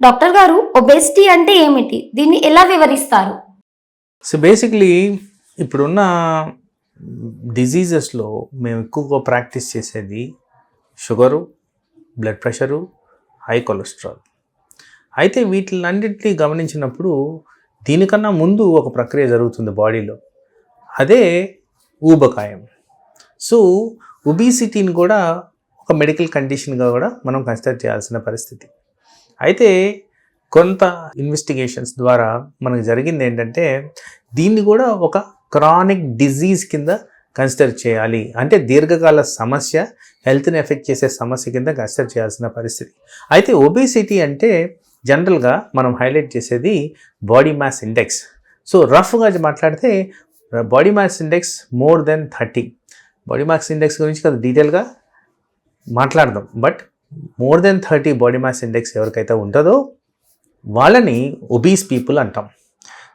Doctor గారు obesity అంటే ఏమిటి? దీన్ని ఎలా వివరిస్తారు? సో బేసిక్లీ ఇప్పుడున్న డిజీజెస్లో మేము ఎక్కువగా ప్రాక్టీస్ చేసేది sugar blood pressure high cholesterol అయితే వీటిలన్నింటినీ గమనించినప్పుడు దీనికన్నా ముందు ఒక ప్రక్రియ జరుగుతుంది బాడీలో. అదే ఊబకాయం. సో ఒబిసిటీని కూడా ఒక మెడికల్ కండిషన్గా కూడా మనం కన్సిడర్ చేయాల్సిన పరిస్థితి. అయితే కొంత ఇన్వెస్టిగేషన్స్ ద్వారా మనకు జరిగింది ఏంటంటే దీన్ని కూడా ఒక క్రానిక్ డిజీజ్ కింద కన్సిడర్ చేయాలి. అంటే దీర్ఘకాల సమస్య హెల్త్ని ఎఫెక్ట్ చేసే సమస్య కింద కన్సిడర్ చేయాల్సిన పరిస్థితి. అయితే ఒబేసిటీ అంటే జనరల్గా మనం హైలైట్ చేసేది బాడీ మ్యాస్ ఇండెక్స్ సో రఫ్గా మాట్లాడితే body mass index more than thirty body mass index గురించి కదా డీటెయిల్గా మాట్లాడదాం. But more than thirty body mass index ఎవరికైతే ఉంటుందో వాళ్ళని ఒబీస్ పీపుల్ అంటాం.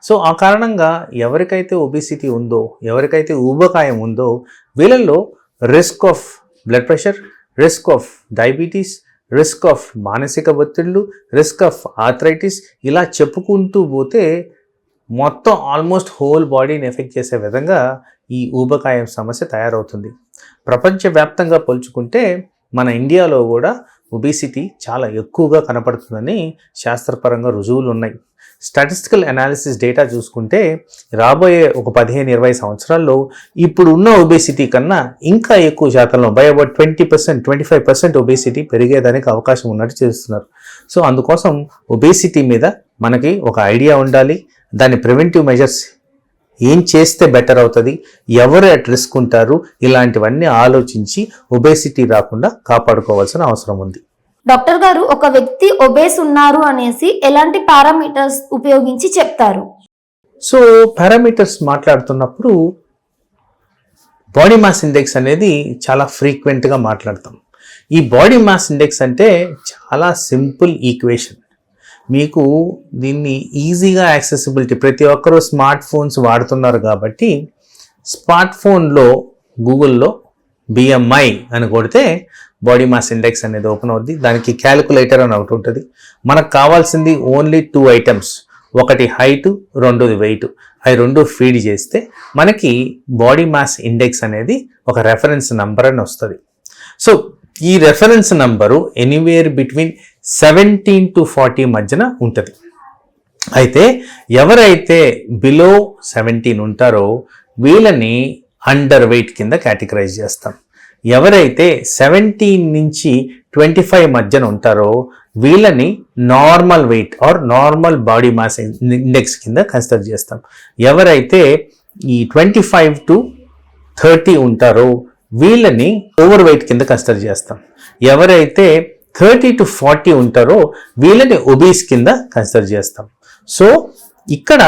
సో ఆ కారణంగా ఎవరికైతే ఒబిసిటీ ఉందో ఎవరికైతే ఊబకాయం ఉందో వీళ్ళల్లో risk of blood pressure risk of diabetes risk of మానసిక ఒత్తిళ్ళు రిస్క్ ఆఫ్ ఆథరైటిస్ ఇలా చెప్పుకుంటూ పోతే మొత్తం ఆల్మోస్ట్ హోల్ బాడీని ఎఫెక్ట్ చేసే విధంగా ఈ ఊబకాయం సమస్య తయారవుతుంది. ప్రపంచవ్యాప్తంగా పోల్చుకుంటే మన ఇండియాలో కూడా ఒబేసిటీ చాలా ఎక్కువగా కనపడుతుందని శాస్త్రపరంగా రుజువులు ఉన్నాయి. స్టాటిస్టికల్ అనాలిసిస్ డేటా చూసుకుంటే రాబోయే ఒక పదిహేను ఇరవై సంవత్సరాల్లో ఇప్పుడు ఉన్న ఒబేసిటీ కన్నా ఇంకా ఎక్కువ శాతంలో by about twenty percent twenty five percent obesity పెరిగేదానికి అవకాశం ఉన్నట్టు చేస్తున్నారు. సో అందుకోసం ఒబేసిటీ మీద మనకి ఒక ఐడియా ఉండాలి. దాని ప్రివెంటివ్ మెజర్స్ ఏం చేస్తే బెటర్ అవుతుంది ఎవరు అట్ రిస్క్ ఉంటారు ఇలాంటివన్నీ ఆలోచించి ఒబేసిటీ రాకుండా కాపాడుకోవాల్సిన అవసరం ఉంది. డాక్టర్ గారు ఒక వ్యక్తి ఒబేస్ ఉన్నారు అనేసి ఎలాంటి పారామీటర్స్ ఉపయోగించి చెప్తారు? సో పారామీటర్స్ మాట్లాడుతున్నప్పుడు బాడీ మాస్ ఇండెక్స్ అనేది చాలా ఫ్రీక్వెంట్గా మాట్లాడతాం. ఈ బాడీ మాస్ ఇండెక్స్ అంటే చాలా సింపుల్ ఈక్వేషన్. మీకు దీన్ని ఈజీగా యాక్సెసిబిలిటీ ప్రతి ఒక్కరూ స్మార్ట్ ఫోన్స్ వాడుతున్నారు కాబట్టి స్మార్ట్ ఫోన్లో గూగుల్లో బిఎంఐ అని కొడితే బాడీ మాస్ ఇండెక్స్ అనేది ఓపెన్ అవుద్ది. దానికి క్యాలిక్యులేటర్ అని ఒకటి ఉంటుంది. మనకు కావాల్సింది ఓన్లీ టూ ఐటమ్స్. ఒకటి హైటు రెండోది వెయిట్. అవి రెండు ఫీడ్ చేస్తే మనకి బాడీ మాస్ ఇండెక్స్ అనేది ఒక రెఫరెన్స్ నంబర్ అని వస్తుంది. సో ఈ reference number anywhere between seventeen to forty మధ్యన ఉంటుంది. అయితే ఎవరైతే బిలో సెవెంటీన్ ఉంటారో వీళ్ళని అండర్ వెయిట్ కింద కేటగరైజ్ చేస్తాం. ఎవరైతే సెవెంటీన్ నుంచి ట్వంటీ ఫైవ్ మధ్యన ఉంటారో వీళ్ళని normal weight or normal body mass index కింద కన్సిడర్ చేస్తాం. ఎవరైతే ఈ ట్వంటీ ఫైవ్ టు థర్టీ ఉంటారో వీళ్ళని ఓవర్ వెయిట్ కింద కన్సిడర్ చేస్తాం. ఎవరైతే థర్టీ టు ఫార్టీ ఉంటారో వీళ్ళని ఒబీస్ కింద కన్సిడర్ చేస్తాం. సో ఇక్కడ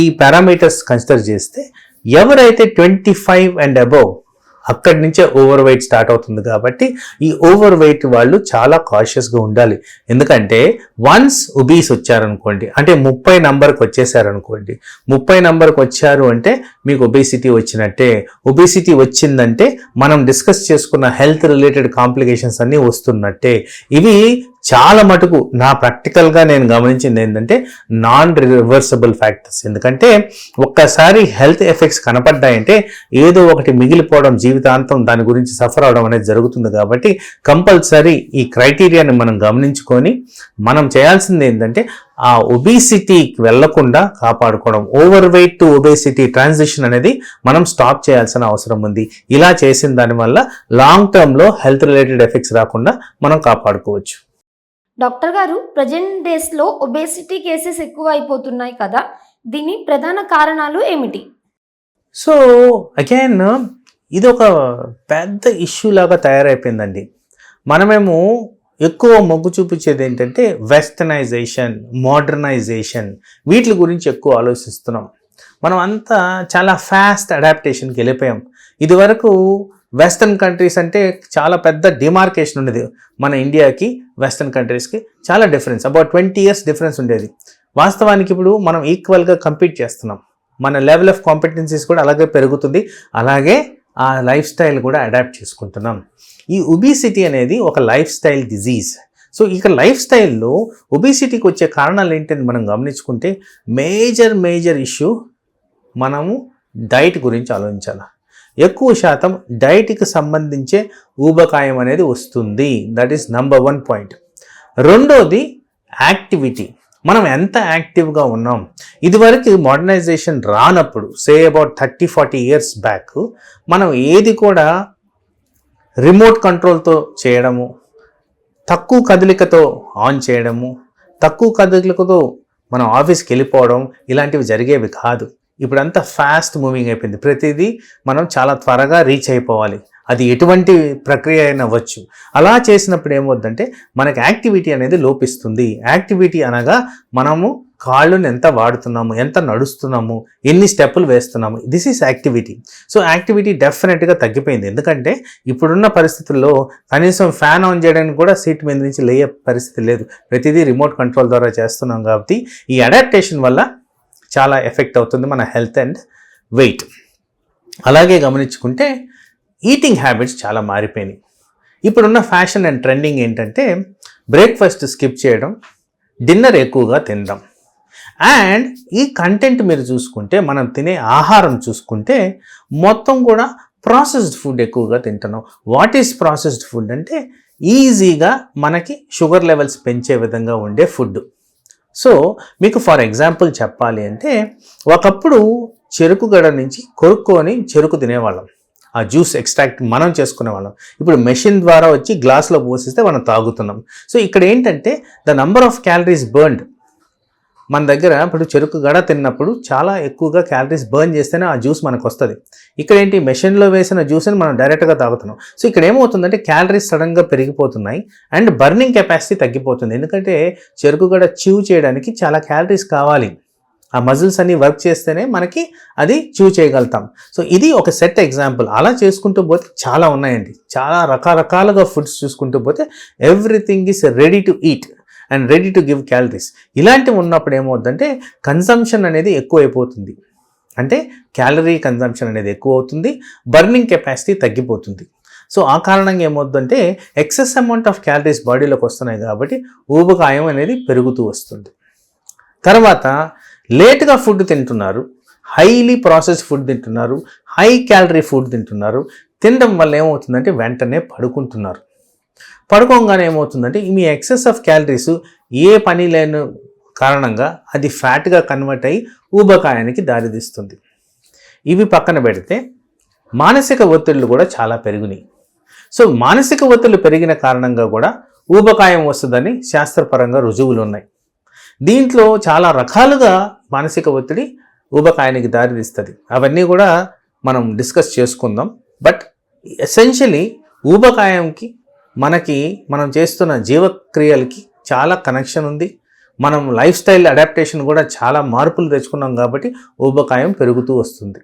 ఈ పారామీటర్స్ కన్సిడర్ చేస్తే ఎవరైతే ట్వంటీ ఫైవ్ అండ్ అబోవ్ అక్కడి నుంచే ఓవర్ వెయిట్ స్టార్ట్ అవుతుంది కాబట్టి ఈ ఓవర్ వెయిట్ వాళ్ళు చాలా కాషియస్గా ఉండాలి. ఎందుకంటే వన్స్ ఉబీస్ వచ్చారనుకోండి అంటే ముప్పై నంబర్కి వచ్చేసారనుకోండి ముప్పై నంబర్కి వచ్చారు అంటే మీకు ఒబేసిటీ వచ్చినట్టే. ఒబేసిటీ వచ్చిందంటే మనం డిస్కస్ చేసుకున్న హెల్త్ రిలేటెడ్ కాంప్లికేషన్స్ అన్నీ వస్తున్నట్టే. ఇవి చాలా మటుకు నా ప్రాక్టికల్గా నేను గమనించింది ఏంటంటే నాన్ రివర్సబుల్ ఫ్యాక్టర్స్ ఎందుకంటే ఒక్కసారి హెల్త్ ఎఫెక్ట్స్ కనపడ్డాయంటే ఏదో ఒకటి మిగిలిపోవడం జీవితాంతం దాని గురించి సఫర్ అవడం అనేది జరుగుతుంది కాబట్టి కంపల్సరీ ఈ క్రైటీరియాని మనం గమనించుకొని మనం చేయాల్సింది ఏంటంటే ఆ ఒబేసిటీకి వెళ్ళకుండా కాపాడుకోవడం. Over weight to obesity transition అనేది మనం స్టాప్ చేయాల్సిన అవసరం ఉంది. ఇలా చేసిన దానివల్ల లాంగ్ టర్మ్లో హెల్త్ రిలేటెడ్ ఎఫెక్ట్స్ రాకుండా మనం కాపాడుకోవచ్చు. డాక్టర్ గారు ప్రజెంట్ డేస్లో ఒబేసిటీ కేసెస్ ఎక్కువ అయిపోతున్నాయి కదా దీని ప్రధాన కారణాలు ఏమిటి? సో అగైన్ ఇది ఒక పెద్ద ఇష్యూ లాగా తయారైపోయిందండి. మనమేమో ఎక్కువ మొగ్గు చూపించేది ఏంటంటే వెస్టర్నైజేషన్ మోడర్నైజేషన్ వీటి గురించి ఎక్కువ ఆలోచిస్తున్నాం. మనం అంతా చాలా ఫాస్ట్ అడాప్టేషన్కి వెళ్ళిపోయాం. ఇదివరకు వెస్టర్న్ కంట్రీస్ అంటే చాలా పెద్ద డిమార్కేషన్ ఉండేది. మన ఇండియాకి వెస్టర్న్ కంట్రీస్కి చాలా difference about twenty years difference ఉండేది. వాస్తవానికి ఇప్పుడు మనం ఈక్వల్గా కంపీట్ చేస్తున్నాం. మన లెవెల్ ఆఫ్ కాంపిటెన్సీస్ కూడా అలాగే పెరుగుతుంది. అలాగే ఆ లైఫ్ స్టైల్ కూడా అడాప్ట్ చేసుకుంటున్నాం. ఈ ఒబిసిటీ అనేది ఒక లైఫ్ స్టైల్ డిజీజ్ సో ఇక లైఫ్ స్టైల్లో ఒబిసిటీకి వచ్చే కారణాలు ఏంటని మనం గమనించుకుంటే మేజర్ మేజర్ ఇష్యూ మనము డైట్ గురించి ఆలోచించాలి? ఎక్కువ శాతం డైట్కి సంబంధించే ఊబకాయం అనేది వస్తుంది. That is number one point రెండోది యాక్టివిటీ. మనం ఎంత యాక్టివ్గా ఉన్నాం? ఇదివరకు మోడర్నైజేషన్ రానప్పుడు say about thirty forty years back మనం ఏది కూడా రిమోట్ కంట్రోల్తో చేయడము తక్కువ కదలికతో ఆన్ చేయడము తక్కువ కదలికతో మనం ఆఫీస్కి వెళ్ళిపోవడం ఇలాంటివి జరిగేవి కాదు. ఇప్పుడు అంతా ఫాస్ట్ మూవింగ్ అయిపోయింది. ప్రతిదీ మనం చాలా త్వరగా రీచ్ అయిపోవాలి. అది ఎటువంటి ప్రక్రియ అయినా అవ్వచ్చు. అలా చేసినప్పుడు ఏమవుద్దంటే మనకి యాక్టివిటీ అనేది లోపిస్తుంది. యాక్టివిటీ అనగా మనము కాళ్ళను ఎంత వాడుతున్నాము ఎంత నడుస్తున్నాము ఎన్ని స్టెప్పులు వేస్తున్నాము. This is activity so activity డెఫినెట్గా తగ్గిపోయింది. ఎందుకంటే ఇప్పుడున్న పరిస్థితుల్లో కనీసం ఫ్యాన్ ఆన్ చేయడానికి కూడా సీట్ మీద నుంచి లేయే పరిస్థితి లేదు. ప్రతిదీ రిమోట్ కంట్రోల్ ద్వారా చేస్తున్నాం కాబట్టి ఈ అడాప్టేషన్ వల్ల చాలా ఎఫెక్ట్ అవుతుంది మన హెల్త్ అండ్ వెయిట్. అలాగే గమనించుకుంటే ఈటింగ్ హ్యాబిట్స్ చాలా మారిపోయినాయి. ఇప్పుడున్న ఫ్యాషన్ అండ్ ట్రెండింగ్ ఏంటంటే బ్రేక్ఫాస్ట్ స్కిప్ చేయడం డిన్నర్ ఎక్కువగా తినడం. అండ్ ఈ కంటెంట్ మీరు చూసుకుంటే మనం తినే ఆహారం చూసుకుంటే మొత్తం కూడా ప్రాసెస్డ్ ఫుడ్ ఎక్కువగా తింటున్నాం. వాట్ ఈస్ ప్రాసెస్డ్ ఫుడ్ అంటే ఈజీగా మనకి షుగర్ లెవెల్స్ పెంచే విధంగా ఉండే ఫుడ్. సో మీకు ఫర్ ఎగ్జాంపుల్ చెప్పాలి అంటే ఒకప్పుడు చెరుకు గడ నుంచి కొరుక్కొని చెరుకు తినేవాళ్ళం. ఆ జ్యూస్ ఎక్స్ట్రాక్ట్ మనం చేసుకునే వాళ్ళం ఇప్పుడు మెషిన్ ద్వారా వచ్చి గ్లాస్లో పోసిస్తే మనం తాగుతున్నాం. సో ఇక్కడ ఏంటంటే the number of calories burned మన దగ్గర ఇప్పుడు చెరుకు గడ తిన్నప్పుడు చాలా ఎక్కువగా క్యాలరీస్ బర్న్ చేస్తేనే ఆ జ్యూస్ మనకు వస్తుంది. ఇక్కడ ఏంటి? మెషిన్లో వేసిన జ్యూస్ని మనం డైరెక్ట్గా తాగుతున్నాం. సో ఇక్కడ ఏమవుతుందంటే క్యాలరీస్ సడన్గా పెరిగిపోతున్నాయి అండ్ బర్నింగ్ కెపాసిటీ తగ్గిపోతుంది. ఎందుకంటే చెరుకు గడ చూ చేయడానికి చాలా క్యాలరీస్ కావాలి. ఆ మజిల్స్ అన్ని వర్క్ చేస్తేనే మనకి అది చూ చేయగలుగుతాం. సో ఇది ఒక సెట్ ఎగ్జాంపుల్ అలా చేసుకుంటూ పోతే చాలా ఉన్నాయండి. చాలా రకరకాలుగా ఫుడ్స్ చూసుకుంటూ పోతే everything is ready to eat and ready to give calories ఇలాంటివి ఉన్నప్పుడు ఏమవుతుందంటే కన్సంప్షన్ అనేది ఎక్కువైపోతుంది. అంటే క్యాలరీ కన్సంప్షన్ అనేది ఎక్కువ అవుతుంది బర్నింగ్ కెపాసిటీ తగ్గిపోతుంది. సో ఆ కారణంగా ఏమవుతుందంటే ఎక్సెస్ అమౌంట్ ఆఫ్ క్యాలరీస్ బాడీలోకి వస్తున్నాయి కాబట్టి ఊబకాయం అనేది పెరుగుతూ వస్తుంది. తర్వాత లేట్గా ఫుడ్ తింటున్నారు హైలీ ప్రాసెస్ ఫుడ్ తింటున్నారు హై క్యాలరీ ఫుడ్ తింటున్నారు తినడం వల్ల ఏమవుతుందంటే వెంటనే పడుకుంటున్నారు. పడుకోగానే ఏమవుతుందంటే మీ ఎక్సెస్ ఆఫ్ క్యాలరీస్ ఏ పని లేని కారణంగా అది ఫ్యాట్గా కన్వర్ట్ అయ్యి ఊబకాయానికి దారితీస్తుంది. ఇవి పక్కన పెడితే మానసిక ఒత్తిళ్ళు కూడా చాలా పెరిగినాయి. సో మానసిక ఒత్తిళ్ళు పెరిగిన కారణంగా కూడా ఊబకాయం వస్తుందని శాస్త్రపరంగా రుజువులు ఉన్నాయి. దీంట్లో చాలా రకాలుగా మానసిక ఒత్తిడి ఊబకాయానికి దారితీస్తుంది. అవన్నీ కూడా మనం డిస్కస్ చేసుకుందాం. బట్ ఎసెన్షియలీ ఊబకాయంకి మనకి మనం చేస్తున్న జీవక్రియలకి చాలా కనెక్షన్ ఉంది. మనం లైఫ్ స్టైల్ అడాప్టేషన్ కూడా చాలా మార్పులు తెచ్చుకున్నాం కాబట్టి ఊబకాయం పెరుగుతూ వస్తుంది.